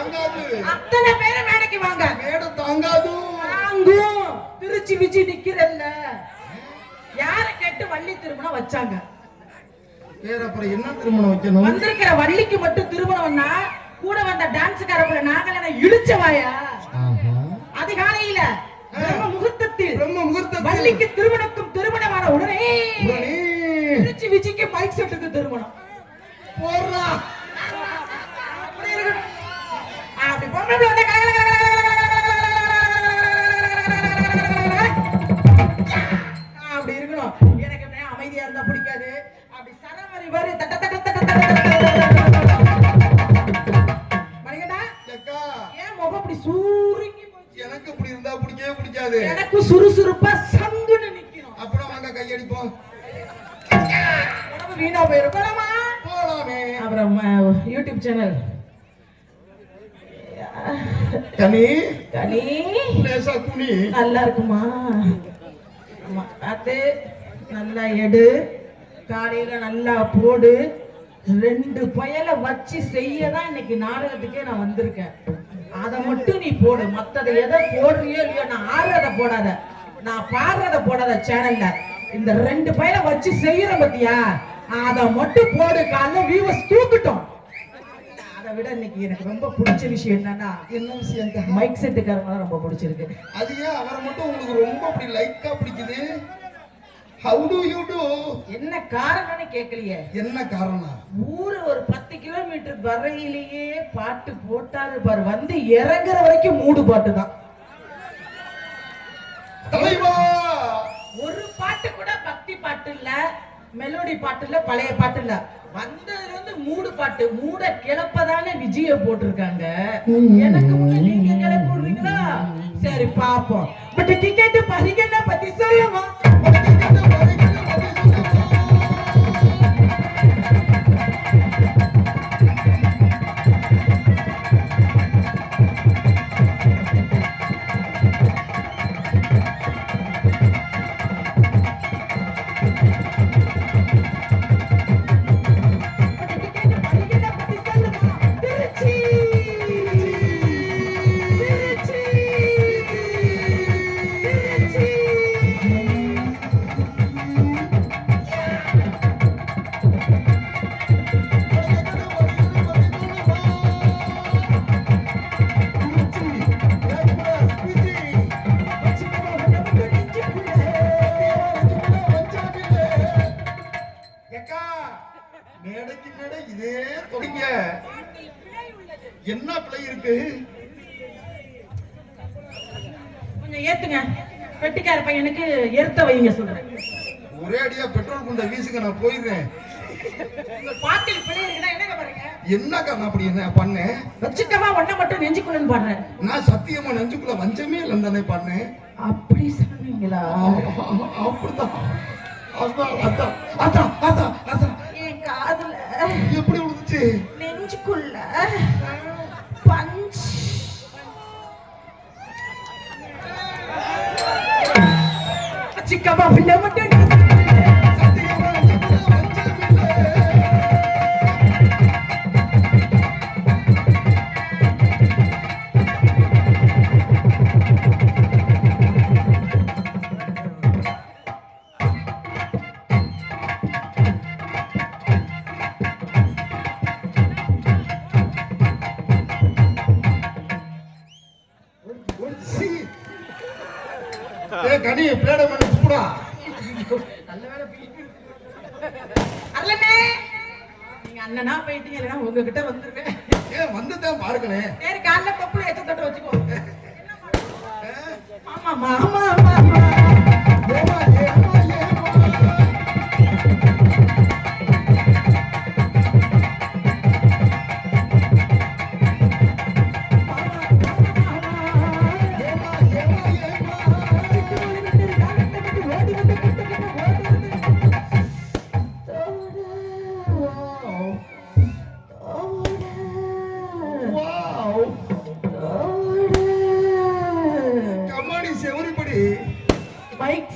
அத்தனை பேரும் மேடைக்கு வாங்க. மேடம் தாங்காது. வாங்கும் திருச்சி விஜி நிக்கிறல்ல. யார கேட்டு வள்ளி திருமணம் வச்சாங்க? வேற அப்புறம் என்ன திருமணம் வைக்கணும்? வந்திருக்கிற வள்ளிக்கு மட்டும் திருமணம்னா கூட வந்த டான்ஸ்காரப்புல நாங்கள இழுச்சவாயா. அதிகாலையில பிரம்ம முகூர்த்தத்தில் பிரம்ம முகூர்த்தத்தில். வள்ளிக்கு திருமணக்கும் திருமணமான உடனே திருச்சி விஜிக்கு மைக் செட்டுக்கு திருமணம். போடுறா. அப்படி இருக்கணும். அப்படி இருக்கணும் எனக்கு அமைதியா இருந்தா பிடிக்காது அப்படி சரவரி வரி தட்ட தட்ட தட்ட ஏன் முகம் அப்படி சூருங்கி போச்சு எனக்கு இப்படி இருந்தா பிடிக்கவே பிடிக்காது எனக்கு சுறுசுறுப்பா சங்குன்னு நிக்கணும் அப்புறம் வாங்க கையடிப்போம் உடம்பு வீணா போயிரும் போலாமா அப்புறம் யூடியூப் சேனல் கனி கனி லேசா குனி. நல்லா இருக்குமா? ஆமா பார்த்து நல்லா எடு. காலையில நல்லா போடு. ரெண்டு பயலை வச்சு செய்ய தான் இன்னைக்கு நாடகத்துக்கே நான் வந்திருக்கேன். அதை மட்டும் நீ போடு. மத்ததை எதை போடுறியோ இல்லையோ நான் ஆடுறத போடாத. நான் பாடுறத போடாத சேனல்ல இந்த ரெண்டு பயலை வச்சு செய்யற பத்தியா? அதை மட்டும் போடு. காலைல வியூவர்ஸ் தூக்கட்டும். விட இன்னைக்கு எனக்கு ரொம்ப பிடிச்ச விஷயம் என்னன்னா என்ன விஷயம்? மைக் செட்டுக்காரங்க ரொம்ப பிடிச்சிருக்கு. அது ஏன் அவரை மட்டும் உங்களுக்கு ரொம்ப அப்படி லைக்கா பிடிக்குது. ஹவு டு யூ டு என்ன காரணம்னு கேட்கலையே. என்ன காரணம்? ஊரு ஒரு பத்து கிலோமீட்டர் வரையிலேயே பாட்டு போட்டாரு பாரு. வந்து இறங்குற வரைக்கும் மூடு பாட்டு தான். தலைவா! ஒரு பாட்டு கூட பக்தி பாட்டு இல்ல. மெலோடி பாட்டு இல்ல பழைய பாட்டு இல்ல வந்ததுல இருந்து மூடு பாட்டு மூட கிளப்பதானே விஜய போட்டிருக்காங்க. எனக்கு முன்ன நீங்க கிளப்பி விடுறீங்களா சரி பாப்போம் பட் டிக்கெட் பரிகன பத்தி சொல்லுமா வெட்டிக்கார பையனுக்கு ஏத்த வைங்க சொல்றேன். ஒரே அடியா பெட்ரோல் குண்ட வீசுங்க நான் போயிடுறேன். பாட்டில் பிள்ளை என்னங்க பாருங்க? என்னக்கா நான் அப்படி என்ன பண்ணேன் வச்சுக்கவா ஒன்ன மட்டும் நெஞ்சுக்குள்ளன்னு பாடுறேன் நான் சத்தியமா நெஞ்சுக்குள்ள வஞ்சமே இல்லைன்னு தானே பண்ணேன் அப்படி சொன்னீங்களா அப்படிதான் அதான் அதான் அதான் அதான் அதான். என் காதுல எப்படி விழுந்துச்சு? நெஞ்சுக்குள்ள பஞ்ச். வச்சுக்கவா ஒன்ன மட்டும் அருளண்ணே. நீங்க அண்ணனா போயிட்டீங்க இல்லைன்னா உங்ககிட்ட வந்திருக்கேன். ஏன் வந்துதான் பாருங்களேன் சரி காலைல பப்புல எச்ச தட்டு வச்சுக்கோ. ஆமா ஆமா ஆமா ஆமா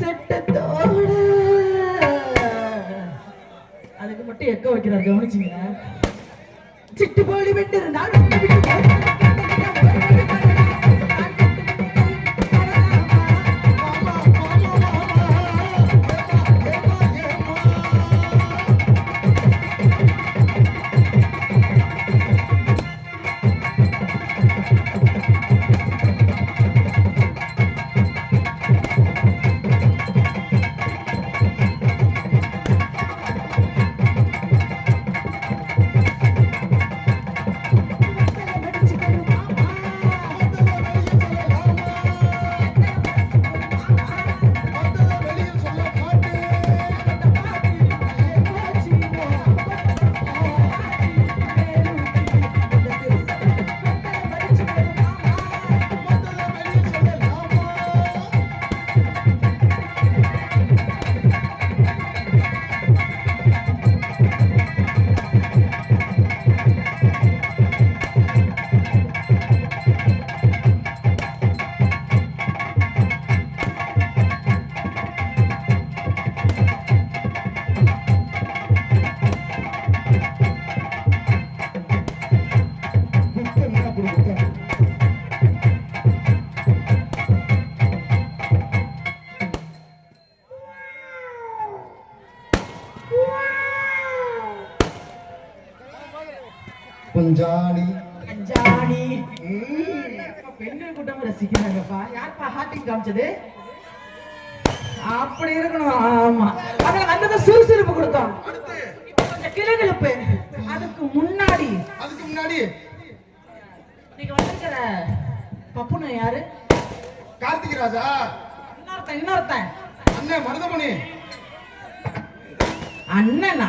செட்டத்தோட அதுக்கு மட்டும் எக்க வைக்கிறார் கவனிச்சிங்களா சிட்டு போலி விட்டு இருந்தால் விட்டு ஜானி ம். பெண்கள் கூட்டம் ரசிக்கிறாங்கப்பா. யார்ப்பா ஹார்ட்டிங் காமிச்சது? அப்படி இருக்கணும். ஆமா. அதுல வந்தது சுறுசுறுப்பு கொடுத்தோம். கொஞ்சம் கிளுகிழுப்பு அதுக்கு முன்னாடி. அதுக்கு முன்னாடி. நீங்க வந்திருக்கிற பப்புனு யாரு? கார்த்திக் ராஜா. இன்னொருத்தன் இன்னொருத்தன். அண்ணன் மருதமணி. அண்ணனா?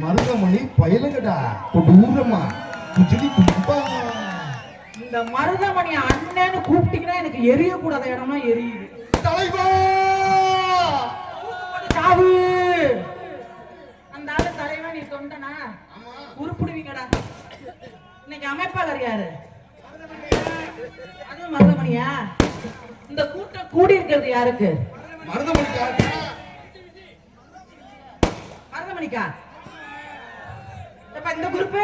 மருதமணி பயலுங்கடா. கொடூரமா. இந்த மருதமணி அண்ணன்னு கூப்பிட்டீங்கன்னா எனக்கு எரியக்கூடாத இடமா எரியுது. தலைவா! சாவு! அந்த ஆளு தலைவன் நீ தொண்டனா? ஆமா. உருப்பிடுவீங்கடா. இன்னைக்கு அமைப்பாளர் யாரு? அது மருதமணியா? இந்த கூட்டம் கூடி இருக்கிறது யாருக்கு? மருதமணிக்கா? இப்ப இந்த குரூப்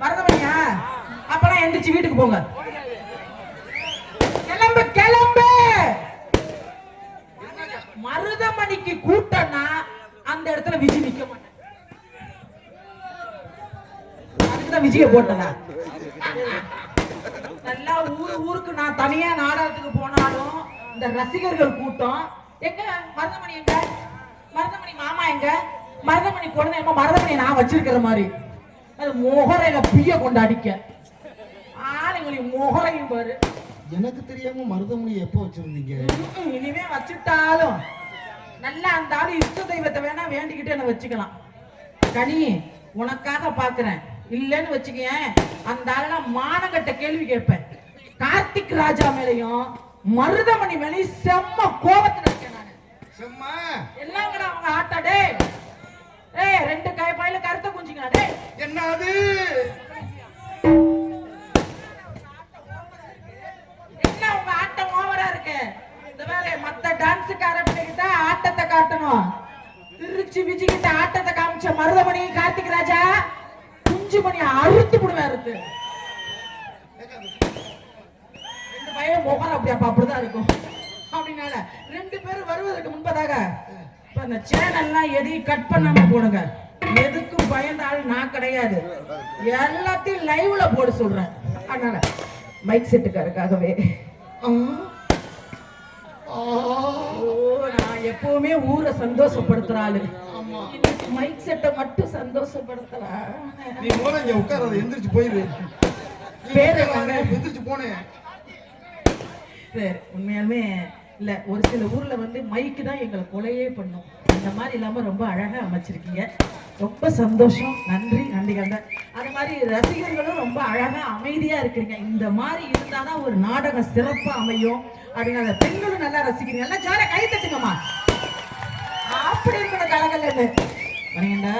மருதமணியா அப்பெல்லாம் எந்திரிச்சு வீட்டுக்கு போங்க. கிளம்பு கிளம்பு! மருதமணிக்கு கூட்டம்னா அந்த இடத்துல விஜய் நிக்க மாட்டேன். அதுக்குதான் விஜய போட்டதா நல்லா ஊரு ஊருக்கு நான் தனியா நாடகத்துக்கு போனாலும் இந்த ரசிகர்கள் கூட்டம் எங்க? மருதமணி எங்க? மருதமணி மாமா எங்க? மருதமணி குழந்தை மருதமணி நான் வச்சிருக்கிற மாதிரி. அது மொகரையில பிய கொண்டு அடிக்க ஆளுங்களையும் மொகரையும் பாரு. எனக்கு தெரியாம மருதமணி எப்போ வச்சிருந்தீங்க? இனிமே வச்சுட்டாலும். நல்லா அந்த ஆளு இஷ்ட தெய்வத்தை வேணா வேண்டிக்கிட்டு என்ன வச்சுக்கலாம். கனி உனக்காக பாக்குறேன். இல்லைன்னு வச்சுக்கேன் அந்த ஆள மானங்கட்ட கேள்வி கேட்பேன். கார்த்திக் ராஜா மேலையும் மருதமணி மேலையும் செம்ம கோபத்துல இருக்கேன் நானு. செம்மா? என்னங்கடா அவங்க ஆட்டா டேய்? ஏய் ரெண்டு கை பையில கருத்த குஞ்சிங்களா டேய். என்னது? என்ன உங்க ஆட்டம் ஓவரா இருக்கு? இந்த வேலை மத்த டான்ஸுக்கார பிள்ளைகிட்ட ஆட்டத்தை காட்டணும். திருச்சி விஜய்கிட்ட ஆட்டத்தை காமிச்ச மருதமணி கார்த்திக் ராஜா குஞ்சு மணி அறுத்து அறுத்து ரெண்டு பையன் முகம் அப்படி அப்ப அப்படிதான் இருக்கும். அப்படினால ரெண்டு பேரும் வருவதற்கு முன்பதாக இப்ப அந்த சேனல்லாம் எதையும் கட் பண்ணாம போடுங்க. எதுக்கும் பயந்த ஆள் நான் கிடையாது. எல்லாத்தையும் லைவ்ல போட சொல்றேன். அதனால மைக். ஓ நான் எப்பவுமே ஊரை சந்தோஷப்படுத்துற ஆளு. மைக் செட்டை மட்டும் சந்தோஷப்படுத்தலாம் நீ போன இங்க உட்காராத எந்திரிச்சு போயிரு. பேரு? எந்திரிச்சு போனேன். சரி உண்மையாலுமே இல்ல ஒரு சில ஊர்ல வந்து மைக்கு தான் எங்களை கொலையே பண்ணும். அந்த மாதிரி இல்லாம ரொம்ப அழகா அமைச்சிருக்கீங்க. ரொம்ப சந்தோஷம். நன்றி நன்றி கண்ட அது மாதிரி ரசிகர்களும் ரொம்ப அழகா அமைதியா இருக்கிறீங்க. இந்த மாதிரி இருந்தாதான் ஒரு நாடகம் சிறப்பா அமையும். அந்த பெண்களும் நல்லா ரசிக்கிறீங்க. நல்லா ஜாலியா கை தட்டுங்கம்மா. அப்படி இருக்கணும் கலகலன்னு வரீங்கடா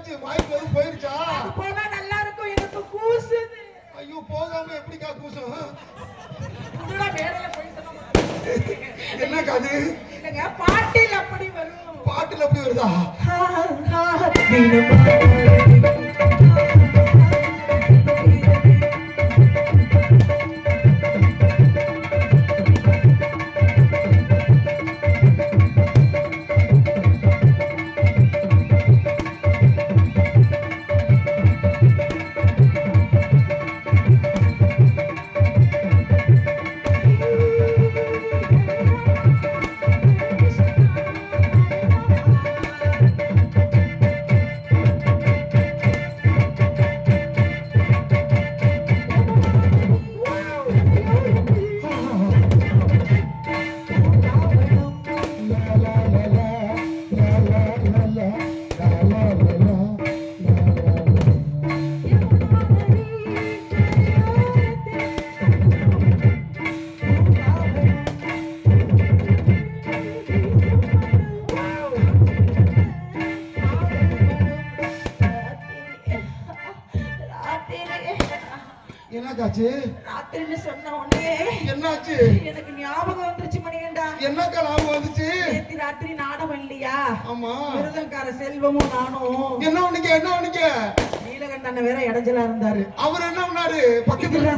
என்னாச்சு வாய்ப்பு எதுவும் போயிருச்சா? போனா நல்லா இருக்கும் எனக்கு கூசு ஐயோ போகாம எப்படிக்கா கூசும்? என்ன காது? பாட்டில் அப்படி வரும். பாட்டில் அப்படி வருதா? சொன்ன உடனே என்னாச்சு? எனக்கு ஞாபகம் வந்துருச்சு மணிகண்டா. என்னக்கா லாபம் வந்துச்சு? நேத்து ராத்திரி நாடகம் இல்லையா? ஆமா. மிருதங்கார செல்வமும் நானும். என்ன உனக்கு? என்ன உனக்கு? நீலகண்டன் வேற இடைஞ்சலா இருந்தாரு. அவர் என்ன பண்ணாரு பக்கத்துல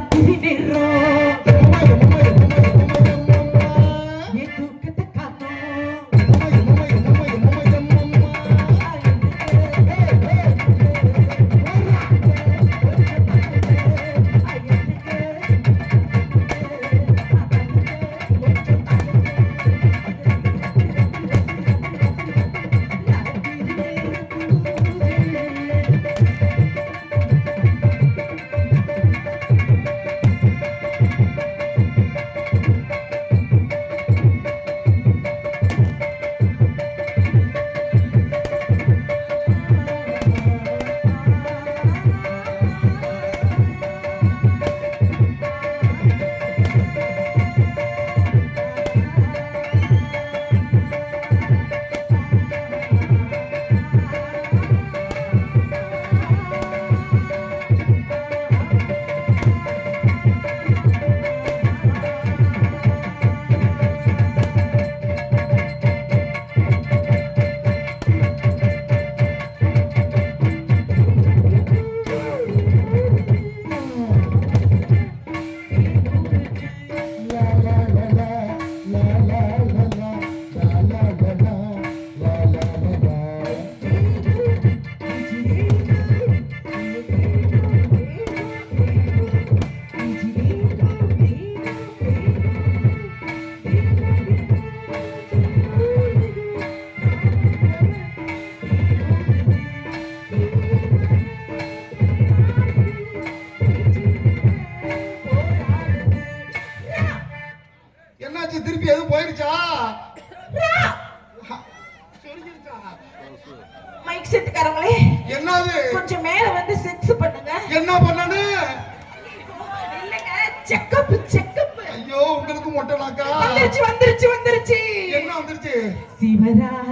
மைக் செட்டுக்காரங்களே என்னது? கொஞ்சம் மேல வந்து செக்ஸ் பண்ணுங்க. என்ன பண்ணனு? இல்லங்க செக்கப் செக்கப் ஐயோ உங்களுக்கு மொட்டைனாக்கா வந்துருச்சு வந்துருச்சு வந்துருச்சு. என்ன வந்துருச்சு? சிவராத்திரி.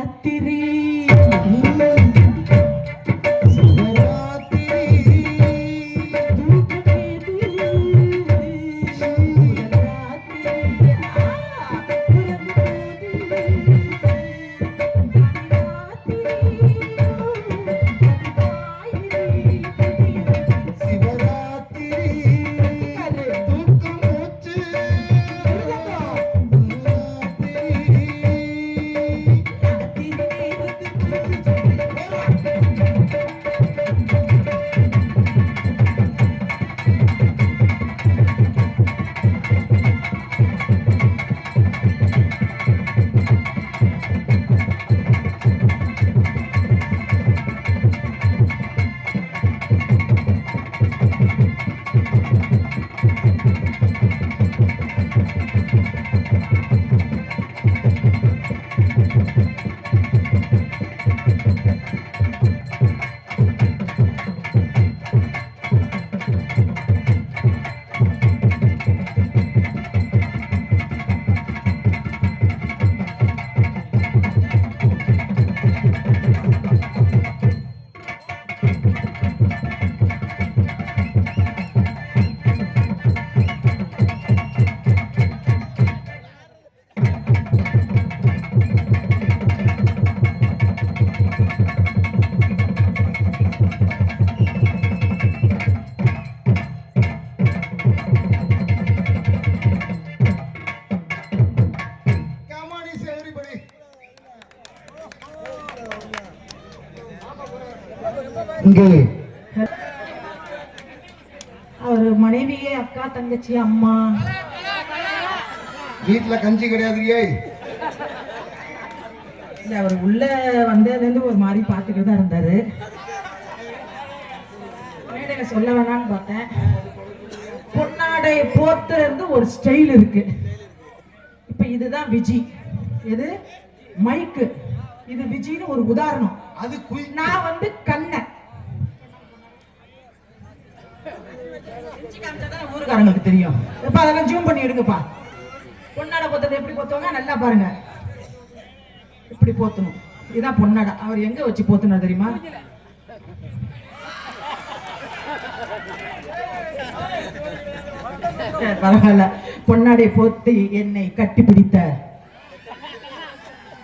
அவர் மனைவியே அக்கா தங்கச்சி அம்மா. வீட்டுல கஞ்சி கிடையாது ஏய் இல்ல அவர் உள்ள வந்ததுலேருந்து ஒரு மாதிரி பார்த்துட்டு தான் இருந்தாரு. மேடையில சொல்ல வேணாம்னு பார்த்தேன். பொன்னாடை போத்துல இருந்து ஒரு ஸ்டைல் இருக்கு. இப்ப இதுதான் விஜி. இது மைக்கு இது விஜின்னு ஒரு உதாரணம். அது நான் வந்து கண்ணன். ஊருக்காரங்களுக்கு தெரியும். இப்ப அதெல்லாம் ஜூம் பண்ணி எடுங்கப்பா. பொன்னாடை பொத்தது எப்படி போத்துவாங்க? நல்லா பாருங்க. இப்படி போத்தணும். இதுதான் பொன்னாடை. அவர் எங்க வச்சு போத்துனார் தெரியுமா? பரவாயில்ல. பொன்னாடை போத்தி என்னை கட்டி பிடித்த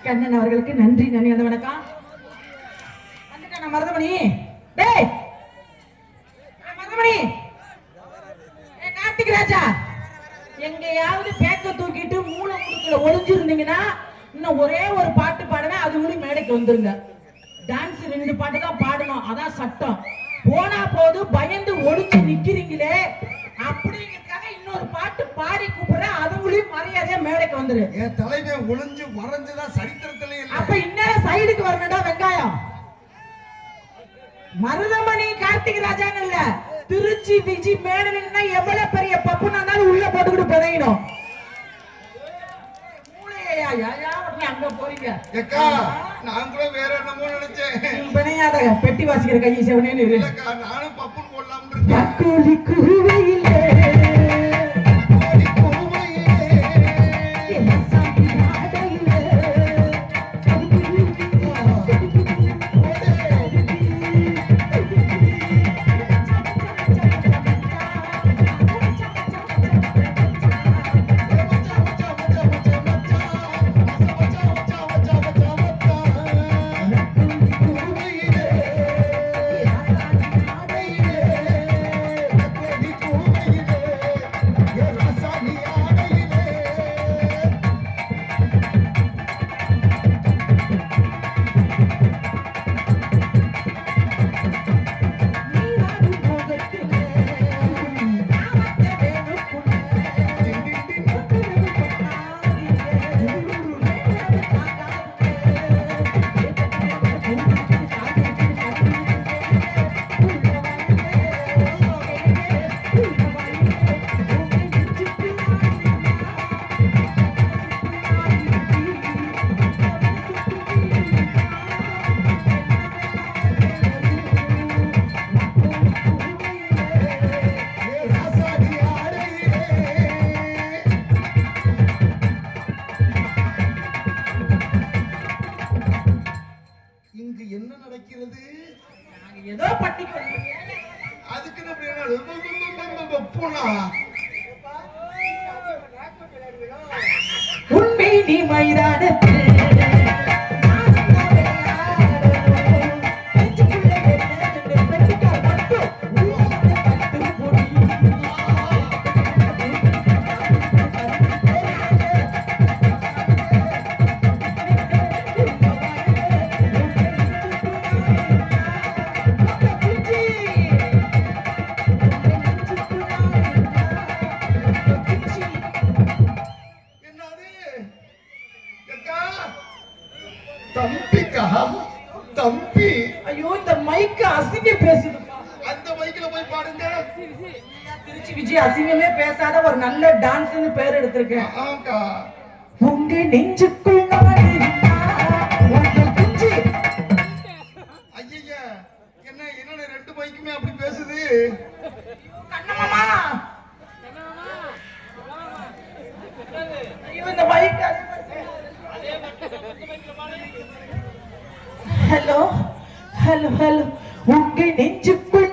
கண்ணன் அவர்களுக்கு நன்றி நன்றி அந்த வணக்கம். மருதமணி. டேய்! மருதமணி! கார்த்திக் ராஜா எங்கேயாவது பேக்க தூக்கிட்டு மூளை முடுக்குல ஒளிஞ்சிருந்தீங்கன்னா இன்னும் ஒரே ஒரு பாட்டு பாடுவேன் அது கூட மேடைக்கு வந்துருங்க. டான்ஸ் ரெண்டு பாட்டு தான் பாடணும் அதான் சட்டம். போனா போது பயந்து ஒளிஞ்சு நிக்கிறீங்களே அப்படிங்கிறதுக்காக இன்னொரு பாட்டு பாடி கூப்பிடுறேன் அதுங்களையும் மரியாதையா மேடைக்கு வந்துரு. என் தலைவன் ஒளிஞ்சு மறைஞ்சுதான் சரித்திரத்திலே அப்ப இந்நேரம் சைடுக்கு வரணும்டா வெங்காயம். மருதமணி கார்த்திக் ராஜான்னு இல்ல. திருச்சி விஜி மேடனா எவ்வளவு பெரிய பப்புனா இருந்தாலும் உள்ள போட்டுக்கிட்டு பிணையாத பெட்டி வாசிக்கிற கையை செவனேன்னு நானும் பப்புன் போடலாம்னு டான்ஸ்னு பேர் எடுத்திருக்கேன். ஆமாக்கா உங்க நெஞ்சுக்குள் என்ன ரெண்டு மைக்குமே அப்படி பேசுது? கண்ணம்மா. இந்த ஹலோ ஹலோ ஹலோ. உங்க நெஞ்சுக்குள்